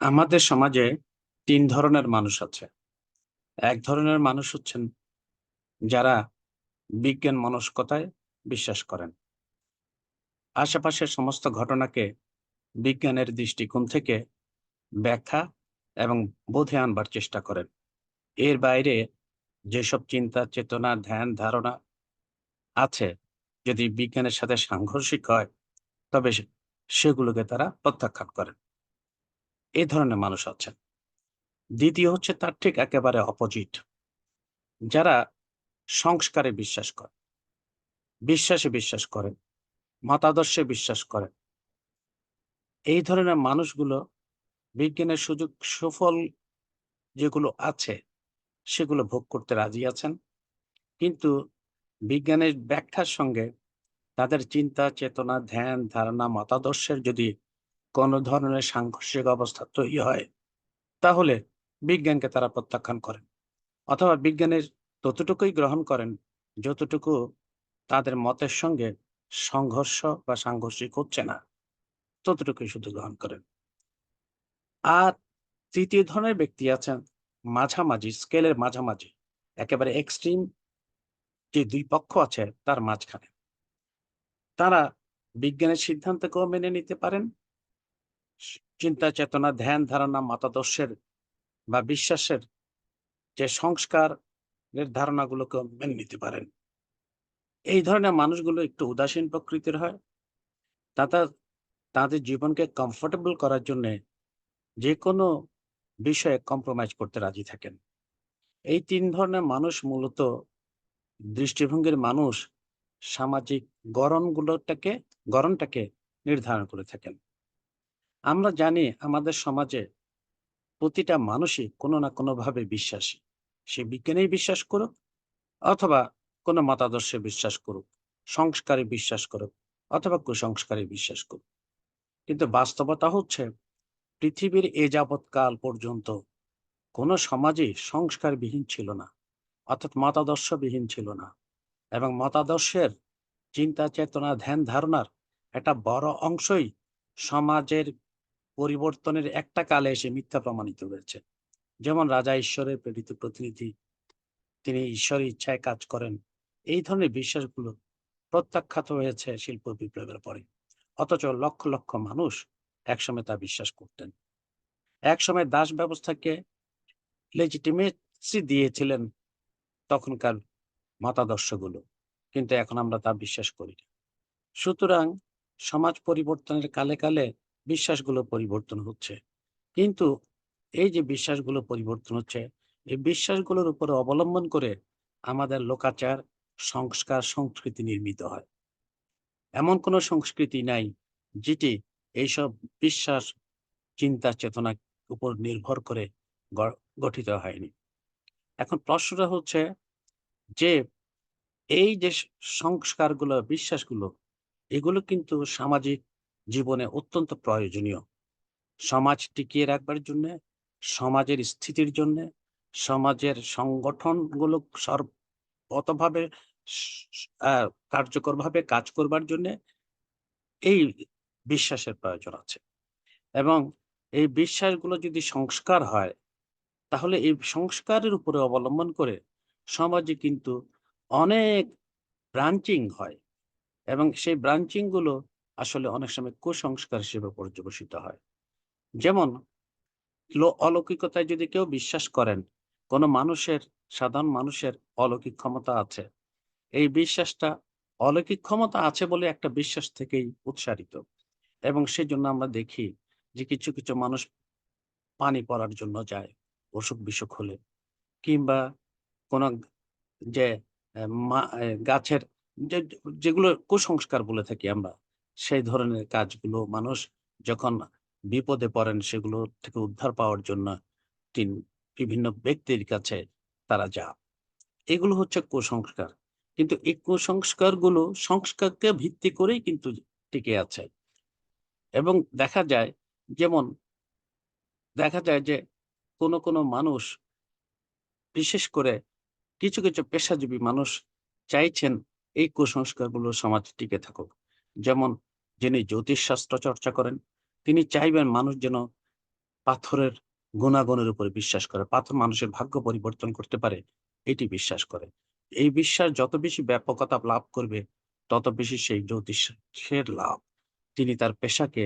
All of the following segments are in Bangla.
আমাদের সমাজে তিন ধরনের মানুষ আছে। এক ধরনের মানুষ হচ্ছেন যারা বিজ্ঞান মনস্কতায় বিশ্বাস করেন। আশেপাশের সমস্ত ঘটনাকে বিজ্ঞানের দৃষ্টিকোণ থেকে ব্যাখ্যা এবং বোধে আনবার চেষ্টা করেন। এর বাইরে যেসব চিন্তা, চেতনা, ধ্যান, ধারণা আছে যদি বিজ্ঞানের সাথে সাংঘর্ষিক হয়, তবে সেগুলোকে তারা প্রত্যাখ্যান করেন। এই ধরনের মানুষ আছেন। দ্বিতীয় হচ্ছে তার ঠিক একেবারে অপোজিট যারা সংস্কারে বিশ্বাস করে, বিশ্বাসে বিশ্বাস করেন, মতাদর্শে বিশ্বাস করেন। এই ধরনের মানুষগুলো বিজ্ঞানের সুযোগ সুফল যেগুলো আছে, সেগুলো ভোগ করতে রাজি আছেন। কিন্তু বিজ্ঞানের ব্যাখ্যার সঙ্গে তাদের চিন্তা, চেতনা, ধ্যান, ধারণা, মতাদর্শের যদি কোনো ধরনের সাংঘর্ষিক অবস্থা তৈরি হয়, তাহলে বিজ্ঞানকে তারা প্রত্যাখ্যান করেন। অথবা বিজ্ঞানের ততটুকুই গ্রহণ করেন যতটুকু তাদের মতের সঙ্গে সংঘর্ষ বা সাংঘর্ষিক হচ্ছে না, ততটুকুই শুধু গ্রহণ করেন। আর তৃতীয় ধরনের ব্যক্তি আছেন মাঝামাঝি, স্কেলের মাঝামাঝি, একেবারে এক্সট্রিম যে দুই পক্ষ আছে তার মাঝখানে। তারা বিজ্ঞানের সিদ্ধান্তকেও মেনে নিতে পারেন চিন্তা, চেতনা, ধ্যান, ধারণা, মতাদর্শের বা বিশ্বাসের যে সংস্কারের ধারণাগুলোকে মেনে নিতে পারেন। এই ধরনের মানুষগুলো একটু উদাসীন প্রকৃতির হয়। তারা তাদের জীবনকে কমফোর্টেবল করার জন্য যে কোনো বিষয়ে কম্প্রোমাইজ করতে রাজি থাকেন। এই তিন ধরনের মানুষ মূলত দৃষ্টিভঙ্গির মানুষ সামাজিক গড়নগুলোটাকে, গড়নটাকে নির্ধারণ করে থাকেন। আমরা জানি আমাদের সমাজে প্রতিটা মানুষই কোনো না কোনো ভাবে বিশ্বাসী। সে বিজ্ঞানেই বিশ্বাস করুক অথবা কোনো মতাদর্শে বিশ্বাস করুক, সংস্কারে বিশ্বাস করুক অথবা কুসংস্কারে বিশ্বাস করুক। কিন্তু বাস্তবতা হচ্ছে পৃথিবীর এ যাবৎকাল পর্যন্ত কোনো সমাজই সংস্কারবিহীন ছিল না, অর্থাৎ মতাদর্শবিহীন ছিল না এবং মতাদর্শের চিন্তা চেতনা ধ্যান ধারণার একটা বড় অংশই সমাজের পরিবর্তনের একটা কালে এসে মিথ্যা প্রমাণিত হয়েছে। যেমন রাজা ঈশ্বরের প্রেরিত প্রতিনিধি, তিনি ঈশ্বরের ইচ্ছায় কাজ করেন। এই ধরনের বিশ্বাসগুলো প্রত্যাখ্যাত হয়েছে শিল্প বিপ্লবের পরে। অথচ লক্ষ লক্ষ মানুষ একসময় তা বিশ্বাস করতেন। একসময় দাস ব্যবস্থাকে লেজিটিমেসি দিয়েছিলেন তখনকার মতাদর্শগুলো, কিন্তু এখন আমরা তা বিশ্বাস করি সুতরাং সমাজ পরিবর্তনের কালে কালে বিশ্বাসগুলো পরিবর্তন হচ্ছে। কিন্তু এই যে বিশ্বাসগুলো পরিবর্তন হচ্ছে, এই বিশ্বাসগুলোর উপরে অবলম্বন করে আমাদের লোকাচার, সংস্কার, সংস্কৃতি নির্মিত হয়। এমন কোনো সংস্কৃতি নাই যেটি এইসব বিশ্বাস, চিন্তা, চেতনার উপর নির্ভর করে গঠিত হয়নি। এখন প্রশ্নটা হচ্ছে যে এই যে সংস্কারগুলো, বিশ্বাসগুলো, এগুলো কিন্তু সামাজিক জীবনে অত্যন্ত প্রয়োজনীয়। সমাজ টিকিয়ে রাখবার জন্য, সমাজের স্থিতির জন্য, সমাজের সংগঠনগুলো সর্বতভাবে কার্যকরভাবে কাজ করবার জন্য এই বিশ্বাসের প্রয়োজন আছে। এবং এই বিশ্বাসগুলো যদি সংস্কার হয়, তাহলে এই সংস্কারের উপরে অবলম্বন করে সমাজে কিন্তু অনেক ব্রাঞ্চিং হয়। এবং সেই ব্রাঞ্চিংগুলো আসলে অনেক সময় কুসংস্কার হিসেবে পর্যবেসিত হয়। যেমন অলৌকিকতায় যদি কেউ বিশ্বাস করেন, কোনো মানুষের, সাধারণ মানুষের অলৌকিক ক্ষমতা আছে, এই বিশ্বাসটা অলৌকিক ক্ষমতা আছে বলে একটা বিশ্বাস থেকেই উৎসারিত। এবং সেই জন্য আমরা দেখি যে কিছু কিছু মানুষ পানি পড়ার জন্য যায়, অসুখ বিসুখ হলে। কিংবা কোন যে গাছের যেগুলো কুসংস্কার বলে থাকি আমরা সেই ধরনের কাজগুলো মানুষ যখন বিপদে পড়েন সেগুলো থেকে উদ্ধার পাওয়ার জন্য বিভিন্ন ব্যক্তির কাছে তারা যা এগুলো হচ্ছে কুসংস্কার। কিন্তু এই কুসংস্কারগুলো সংস্কারকে ভিত্তি করেই কিন্তু টিকে আছে। এবং দেখা যায় যেমন দেখা যায় যে কোনো কোনো মানুষ বিশেষ করে কিছু কিছু পেশাজীবী মানুষ চাইছেন এই কুসংস্কারগুলো সমাজে টিকে থাকুক। যেমন যিনি জ্যোতিষশাস্ত্র চর্চা করেন, তিনি চাইবেন মানুষ যেন পাথরের গুণাগুণের উপরে বিশ্বাস করে, পাথর মানুষের ভাগ্য পরিবর্তন করতে পারে, এটি বিশ্বাস করে। এই বিশ্বাস যত বেশি ব্যাপকতা লাভ করবে, তত বেশি সেই জ্যোতিষের লাভ। তিনি তার পেশাকে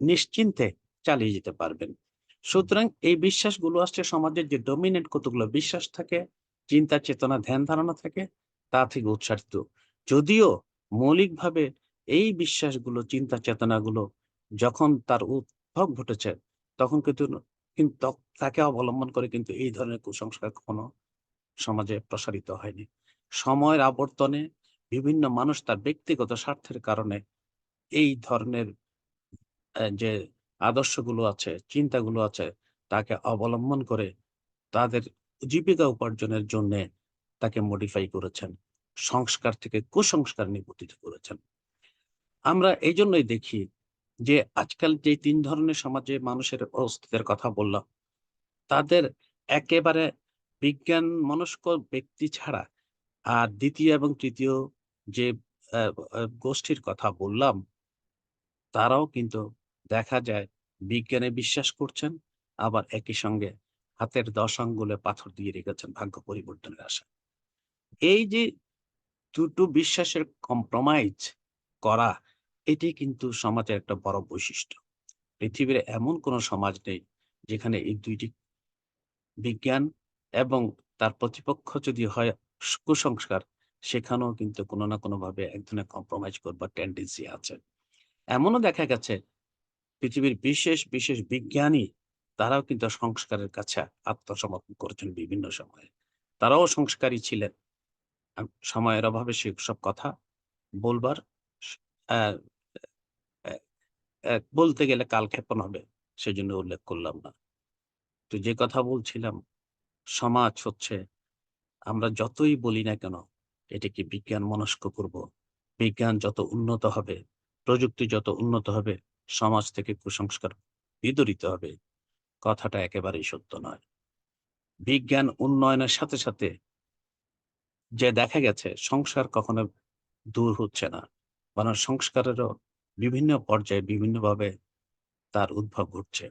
নিশ্চিন্তে চালিয়ে যেতে পারবেন। সুতরাং এই বিশ্বাসগুলো আসছে সমাজের যে ডমিনেন্ট কতগুলো বিশ্বাস থাকে, চিন্তা, চেতনা, ধ্যান ধারণা থাকে, তা থেকে উৎসাহিত যদিও মৌলিকভাবে এই বিশ্বাসগুলো, চিন্তা চেতনাগুলো যখন তার উদ্ভব ঘটেছে, তখন কিন্তু কিন্তু তাকে অবলম্বন করে কিন্তু এই ধরনের কুসংস্কার কখনো সমাজে প্রসারিত হয়নি। সময়ের আবর্তনে বিভিন্ন মানুষ তার ব্যক্তিগত স্বার্থের কারণে এই ধরনের যে আদর্শগুলো আছে, চিন্তাগুলো আছে, তাকে অবলম্বন করে তাদের জীবিকা উপার্জনের জন্য তাকে মডিফাই করেছেন। সংস্কার থেকে কুসংস্কার নিপতিত করেছেন। আমরা এই জন্যই দেখি যে আজকাল যে তিন ধরনের সমাজে মানুষের অস্তিত্বের কথা বললাম, তাদের একেবারে বিজ্ঞান মনস্ক ব্যক্তি ছাড়া আর দ্বিতীয় এবং তৃতীয় যে গোষ্ঠীর কথা বললাম, তারাও কিন্তু দেখা যায় বিজ্ঞানে বিশ্বাস করছেন, আবার একই সঙ্গে হাতের দশ আঙ্গুলে পাথর দিয়ে রেখেছেন ভাগ্য পরিবর্তনের আশা এই যে দুটো বিশ্বাসের কম্প্রোমাইজ করা, এটি কিন্তু সমাজের একটা বড় বৈশিষ্ট্য। পৃথিবীর এমন কোনো সমাজ নেই যেখানে এই দুইটি বিজ্ঞান এবং তার প্রতিপক্ষ যদি হয় কুসংস্কার, সেখানেও কিন্তু কোনো না কোনো ভাবে এক ধরনের কম্প্রোমাইজ করবার টেন্ডেন্সি আছে। এমনও দেখা গেছে, পৃথিবীর বিশেষ বিশেষ বিজ্ঞানী তারাও কিন্তু সংস্কারের কাছে আত্মসমর্পণ করেছেন বিভিন্ন সময়ে। তারাও সংস্কারী ছিলেন। সময়ের অভাবে সেসব কথা বলবার বলতে গেলে কালক্ষেপণ হবে, সেজন্য উল্লেখ করলাম না। তো যে কথা বলছিলাম, সমাজ হচ্ছে, আমরা যতই বলি না কেন, এটাকে বিজ্ঞান মনস্ক করব। বিজ্ঞান যত উন্নত হবে, প্রযুক্তি যত উন্নত হবে, সমাজ থেকে কুসংস্কার বিদরিত হবে। কথাটা একেবারেই সত্য নয়। বিজ্ঞান উন্নয়নের সাথে সাথে যে দেখা গেছে সংসার কখনো দূর হচ্ছে না। বরং সংস্কারেরও বিভিন্ন পর্যায়ে বিভিন্নভাবে তার উদ্ভব ঘটছে।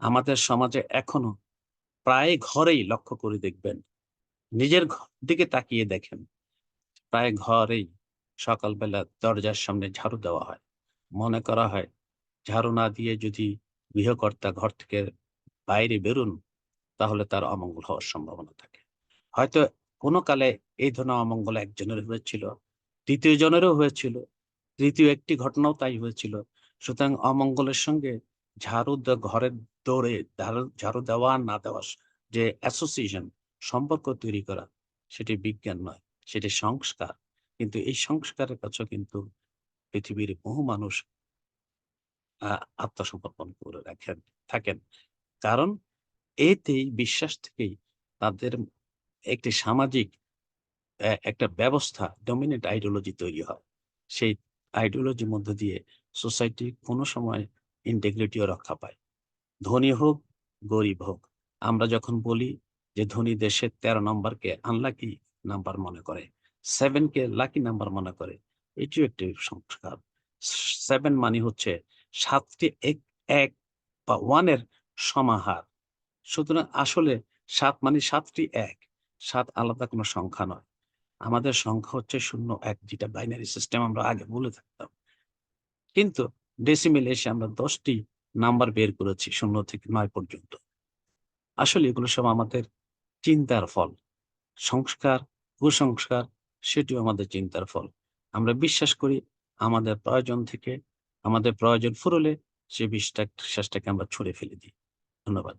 আমাদের সমাজে এখনও প্রায় ঘরেই লক্ষ্য করে দেখবেন, নিজের দিকে তাকিয়ে দেখেন। প্রায় ঘরেই সকালবেলা দরজার সামনে ঝাড়ু দেওয়া হয়। মনে করা হয় ঝাড়ু না দিয়ে যদি গৃহকর্তা ঘর থেকে বাইরে বেরুন, তাহলে তার অমঙ্গল হওয়ার সম্ভাবনা থাকে। হয়তো কোনো কালে এই ধরনের অমঙ্গল একজনের হয়েছিল দ্বিতীয় জনেরও হয়েছিল, তৃতীয় একটি ঘটনাও তাই হয়েছিল। সুতরাং অমঙ্গলের সঙ্গে ঝাড়ু ঘরের দৌড়ে ঝাড়ু- দেওয়া না দেওয়া যে অ্যাসোসিয়েশন সম্পর্ক তৈরি করা, সেটি বিজ্ঞান নয়, সেটি সংস্কার। কিন্তু এই সংস্কারের কাছেও কিন্তু পৃথিবীর বহু মানুষ আত্মসমর্পণ করে রাখেন, থাকেন। কারণ এতেই, বিশ্বাস থেকেই তাদের একটি সামাজিক একটা ব্যবস্থা ডমিনেন্ট আইডিওলজি তৈরি হয়। সেই আইডিওলজির মধ্য দিয়ে সোসাইটি কোনো সময় ইন্টিগ্রিটিও রক্ষা পায়। ধনী হোক, গরিব হোক, আমরা যখন বলি যে ধনী দেশের তেরো নম্বরকে আনলাকি নাম্বার মনে করে সেভেন কে লাকি নাম্বার মনে করে, এটিও একটি সংস্কার। সেভেন মানে হচ্ছে সাতটি এক এক বা ওয়ানের সমাহার। সুতরাং আসলে সাত মানে সাতটি এক, সাত আলাদা কোনো সংখ্যা নয়। আমাদের সংখ্যা হচ্ছে শূন্য এক যেটা বাইনারি সিস্টেম আমরা আগে বলে থাকতাম। কিন্তু ডেসিমেল এসে আমরা দশটি নাম্বার বের করেছি শূন্য থেকে নয় পর্যন্ত। আসলে এগুলো সব আমাদের চিন্তার ফল। সংস্কার, কুসংস্কার, সেটিও আমাদের চিন্তার ফল। আমরা বিশ্বাস করি আমাদের প্রয়োজন থেকে, আমাদের প্রয়োজন ফুরলে সে বিশ্বাসটাকে আমরা ছুঁড়ে ফেলে দিই। ধন্যবাদ।